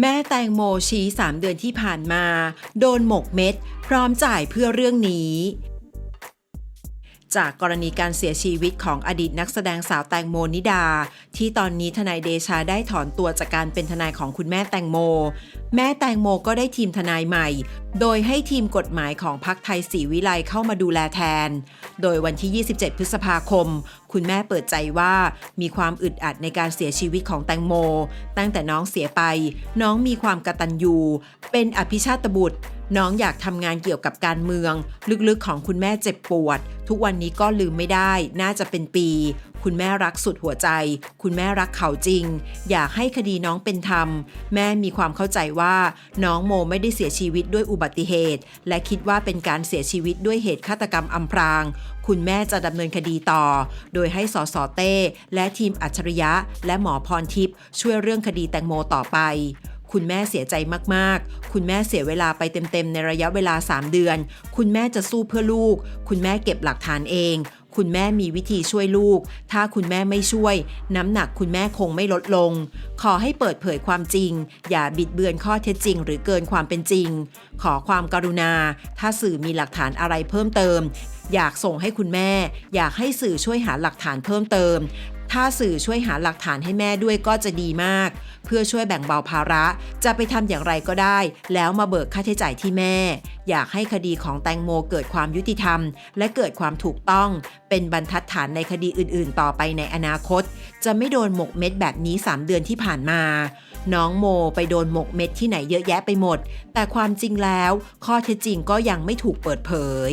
แม่แตงโมชี้ 3 เดือนที่ผ่านมา โดนหมกเม็ด พร้อมจ่ายเพื่อเรื่องนี้ จากกรณีการเสียชีวิตของอดีตนักแสดงสาวแตงโมนิดา ที่ตอนนี้ทนายเดชาได้ถอนตัวจากการเป็นทนายของคุณแม่แตงโม แม่แตงโมก็ได้ทีมทนายใหม่ โดยให้ทีมกฎหมายของพรรคไทยศรีวิไลเข้ามาดูแลแทน โดยวันที่ 27 พฤษภาคม คุณแม่เปิดใจว่ามีความอึดอัดในการเสียชีวิตของแตงโม ตั้งแต่น้องเสียไป น้องมีความกระตัญญูเป็นอภิชาตบุตร น้องอยากทำงานเกี่ยวกับการเมือง ลึกๆของคุณแม่เจ็บปวด ทุกวันนี้ก็ลืมไม่ได้ น่าจะเป็นปี คุณแม่รักสุดหัวใจ คุณแม่รักเขาจริง อยากให้คดีน้องเป็นธรรม แม่มีความเข้าใจว่า น้องโมไม่ได้เสียชีวิตด้วยอุบัติเหตุ และคิดว่าเป็นการเสียชีวิตด้วยเหตุฆาตกรรมอำพราง คุณแม่จะดำเนินคดีต่อ โดยให้สสเต้ และทีมอัจฉริยะ และหมอพรทิพย์ช่วยเรื่องคดีแตงโมต่อไป คุณแม่เสียใจมากๆ คุณแม่เสียเวลาไปเต็มๆ ในระยะเวลา 3 เดือน คุณแม่จะสู้เพื่อลูก คุณแม่เก็บหลักฐานเอง คุณแม่มีวิธีช่วยลูก ถ้าคุณแม่ไม่ช่วย น้ำหนักคุณแม่คงไม่ลดลง ขอให้เปิดเผยความจริง อย่าบิดเบือนข้อเท็จจริง หรือเกินความเป็นจริง ขอความกรุณา ถ้าสื่อมีหลักฐานอะไรเพิ่มเติม อยากส่งให้คุณแม่ อยากให้สื่อช่วยหาหลักฐานเพิ่มเติม ถ้าสื่อช่วยหาหลักฐานให้แม่ด้วยก็จะดีมาก เพื่อช่วยแบ่งเบาภาระ จะไปทำอย่างไรก็ได้ แล้วมาเบิกค่าใช้จ่ายที่แม่ อยากให้คดีของแตงโมเกิดความยุติธรรม และเกิดความถูกต้อง เป็นบรรทัดฐานในคดีอื่น ๆ ต่อไปในอนาคต จะไม่โดนหมกเม็ดแบบนี้ 3 เดือนที่ผ่านมาน้องโมไปโดนหมกเม็ดที่ไหนเยอะแยะไปหมด แต่ความจริงแล้ว ข้อเท็จจริงก็ยังไม่ถูกเปิดเผย